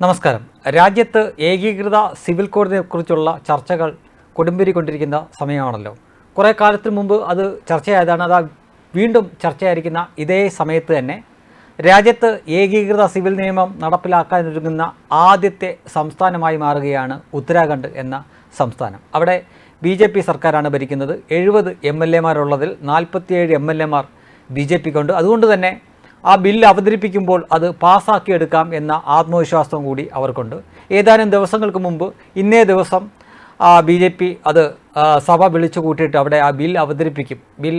നമസ്കാരം. രാജ്യത്ത് ഏകീകൃത സിവിൽ കോഡിനെ കുറിച്ചുള്ള ചർച്ചകൾ കൊടുമ്പിരിക്കൊണ്ടിരിക്കുന്ന സമയമാണല്ലോ. കുറേ കാലത്തിന് മുമ്പ് അത് ചർച്ചയായതാണ്. അത് വീണ്ടും ചർച്ചയായിരിക്കുന്ന ഇതേ സമയത്ത് തന്നെ രാജ്യത്ത് ഏകീകൃത സിവിൽ നിയമം നടപ്പിലാക്കാനൊരുങ്ങുന്ന ആദ്യത്തെ സംസ്ഥാനമായി മാറുകയാണ് ഉത്തരാഖണ്ഡ് എന്ന സംസ്ഥാനം. അവിടെ ബി ജെ പി സർക്കാരാണ് ഭരിക്കുന്നത്. എഴുപത് എം എൽ എമാരുള്ളതിൽ നാൽപ്പത്തിയേഴ് എം എൽ എമാർ ബി ജെ പിക്കുണ്ട് അതുകൊണ്ട് തന്നെ ആ ബില്ല് അവതരിപ്പിക്കുമ്പോൾ അത് പാസ്സാക്കിയെടുക്കാം എന്ന ആത്മവിശ്വാസം കൂടി അവർക്കുണ്ട്. ഏതാനും ദിവസങ്ങൾക്ക് മുമ്പ് ഇന്നേ ദിവസം ബി ജെ പി അത് സഭ വിളിച്ചു കൂട്ടിയിട്ട് അവിടെ ആ ബിൽ അവതരിപ്പിക്കും. ബിൽ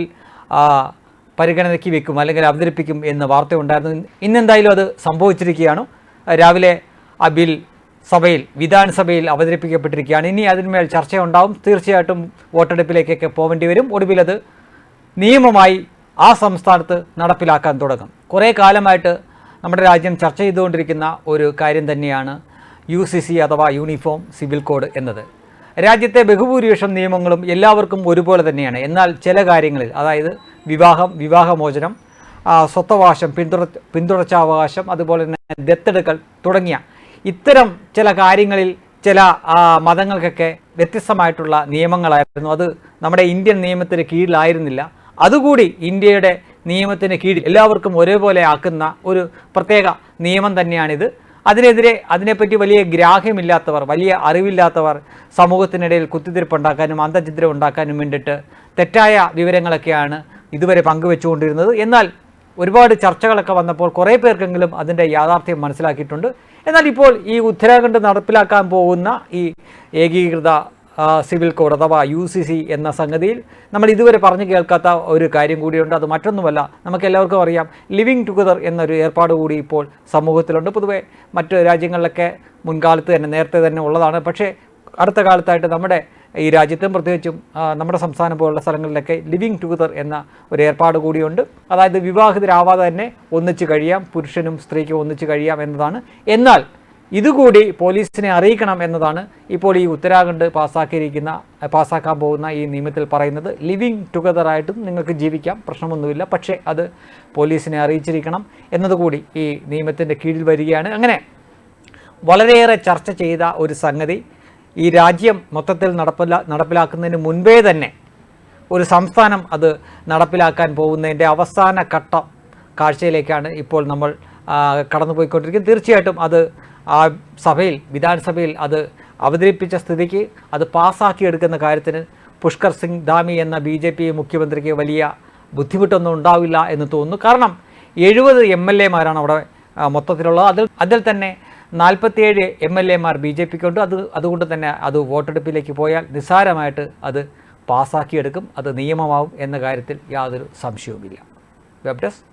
പരിഗണനയ്ക്ക് വെക്കും അല്ലെങ്കിൽ അവതരിപ്പിക്കും എന്ന വാർത്തയുണ്ടായിരുന്നു. ഇന്നെന്തായാലും അത് സംഭവിച്ചിരിക്കുകയാണ്. രാവിലെ ആ ബിൽ സഭയിൽ വിധാനസഭയിൽ അവതരിപ്പിക്കപ്പെട്ടിരിക്കുകയാണ്. ഇനി അതിന്മേൽ ചർച്ചയുണ്ടാവും. തീർച്ചയായിട്ടും വോട്ടെടുപ്പിലേക്കൊക്കെ പോകേണ്ടി വരും. ഒടുവിൽ അത് നിയമമായി ആ സംസ്ഥാനത്ത് നടപ്പിലാക്കാൻ തുടങ്ങും. കുറേ കാലമായിട്ട് നമ്മുടെ രാജ്യം ചർച്ച ചെയ്തുകൊണ്ടിരിക്കുന്ന ഒരു കാര്യം തന്നെയാണ് യു സി സി അഥവാ യൂണിഫോം സിവിൽ കോഡ് എന്നത്. രാജ്യത്തെ ബഹുഭൂരിപക്ഷം നിയമങ്ങളും എല്ലാവർക്കും ഒരുപോലെ തന്നെയാണ്. എന്നാൽ ചില കാര്യങ്ങളിൽ അതായത് വിവാഹം വിവാഹമോചനം സ്വത്തവകാശം പിന്തുട പിന്തുടർച്ചാവകാശം അതുപോലെ തന്നെ ദത്തെടുക്കൽ തുടങ്ങിയ ഇത്തരം ചില കാര്യങ്ങളിൽ ചില മതങ്ങൾക്കൊക്കെ വ്യത്യസ്തമായിട്ടുള്ള നിയമങ്ങളായിരുന്നു. അത് നമ്മുടെ ഇന്ത്യൻ നിയമത്തിന് കീഴിലായിരുന്നില്ല. അതുകൂടി ഇന്ത്യയുടെ നിയമത്തിന് കീഴിൽ എല്ലാവർക്കും ഒരേപോലെ ആക്കുന്ന ഒരു പ്രത്യേക നിയമം തന്നെയാണിത്. അതിനെതിരെ അതിനെപ്പറ്റി വലിയ ഗ്രാഹ്യമില്ലാത്തവർ വലിയ അറിവില്ലാത്തവർ സമൂഹത്തിനിടയിൽ കുത്തിത്തിരിപ്പുണ്ടാക്കാനും അന്തചിദ്രം ഉണ്ടാക്കാനും വേണ്ടിയിട്ട് തെറ്റായ വിവരങ്ങളൊക്കെയാണ് ഇതുവരെ പങ്കുവെച്ചുകൊണ്ടിരുന്നത്. എന്നാൽ ഒരുപാട് ചർച്ചകളൊക്കെ വന്നപ്പോൾ കുറേ പേർക്കെങ്കിലും അതിന്റെ യാഥാർത്ഥ്യം മനസ്സിലാക്കിയിട്ടുണ്ട്. എന്നാൽ ഇപ്പോൾ ഈ ഉത്തരാഖണ്ഡ് നടപ്പിലാക്കാൻ പോകുന്ന ഈ ഏകീകൃത സിവിൽ കോഡ് അഥവാ യു സി സി എന്ന സംഗതിയിൽ നമ്മൾ ഇതുവരെ പറഞ്ഞു കേൾക്കാത്ത ഒരു കാര്യം കൂടിയുണ്ട്. അത് മറ്റൊന്നുമല്ല നമുക്ക് എല്ലാവർക്കും അറിയാം ലിവിങ് ടുഗദർ എന്നൊരു ഏർപ്പാട് കൂടി ഇപ്പോൾ സമൂഹത്തിലുണ്ട്. പൊതുവെ മറ്റ് രാജ്യങ്ങളിലൊക്കെ മുൻകാലത്ത് തന്നെ നേരത്തെ തന്നെ ഉള്ളതാണ്. പക്ഷേ അടുത്ത കാലത്തായിട്ട് നമ്മുടെ ഈ രാജ്യത്തും പ്രത്യേകിച്ചും നമ്മുടെ സംസ്ഥാനം പോലുള്ള സ്ഥലങ്ങളിലൊക്കെ ലിവിങ് ടുഗദർ എന്ന ഒരു ഏർപ്പാട് കൂടിയുണ്ട്. അതായത് വിവാഹിതരാവാതെ തന്നെ ഒന്നിച്ച് കഴിയാം പുരുഷനും സ്ത്രീക്കും ഒന്നിച്ച് കഴിയാം എന്നതാണ്. എന്നാൽ ഇതുകൂടി പോലീസിനെ അറിയിക്കണം എന്നതാണ് ഇപ്പോൾ ഈ ഉത്തരാഖണ്ഡ് പാസ്സാക്കിയിരിക്കുന്ന പാസ്സാക്കാൻ പോകുന്ന ഈ നിയമത്തിൽ പറയുന്നത്. ലിവിങ് ടുഗദറായിട്ടും നിങ്ങൾക്ക് ജീവിക്കാം പ്രശ്നമൊന്നുമില്ല. പക്ഷേ അത് പോലീസിനെ അറിയിച്ചിരിക്കണം എന്നതുകൂടി ഈ നിയമത്തിന്റെ കീഴിൽ വരികയാണ്. അങ്ങനെ വളരെയേറെ ചർച്ച ചെയ്ത ഒരു സംഗതി ഈ രാജ്യം മൊത്തത്തിൽ നടപ്പില നടപ്പിലാക്കുന്നതിന് മുൻപേ തന്നെ ഒരു സംസ്ഥാനം അത് നടപ്പിലാക്കാൻ പോകുന്നതിന്റെ അവസാന ഘട്ടം കാഴ്ചയിലേക്കാണ് ഇപ്പോൾ നമ്മൾ കടന്നുപോയിക്കൊണ്ടിരിക്കുന്നത്. തീർച്ചയായിട്ടും അത് ആ സഭയിൽ വിധാനസഭയിൽ അത് അവതരിപ്പിച്ച സ്ഥിതിക്ക് അത് പാസ്സാക്കിയെടുക്കുന്ന കാര്യത്തിന് പുഷ്കർ സിംഗ് ധാമി എന്ന ബി ജെ പി മുഖ്യമന്ത്രിക്ക് വലിയ ബുദ്ധിമുട്ടൊന്നും ഉണ്ടാവില്ല എന്ന് തോന്നുന്നു. കാരണം എഴുപത് എം എൽ എമാരാണ് അവിടെ മൊത്തത്തിലുള്ളത്. അതിൽ അതിൽ തന്നെ നാൽപ്പത്തിയേഴ് എം എൽ എമാർ ബി ജെ പിക്കുണ്ട്. അത് അതുകൊണ്ട് തന്നെ അത് വോട്ടെടുപ്പിലേക്ക് പോയാൽ നിസ്സാരമായിട്ട് അത് പാസ്സാക്കിയെടുക്കും അത് നിയമമാവും എന്ന കാര്യത്തിൽ യാതൊരു സംശയവുമില്ല. Web desk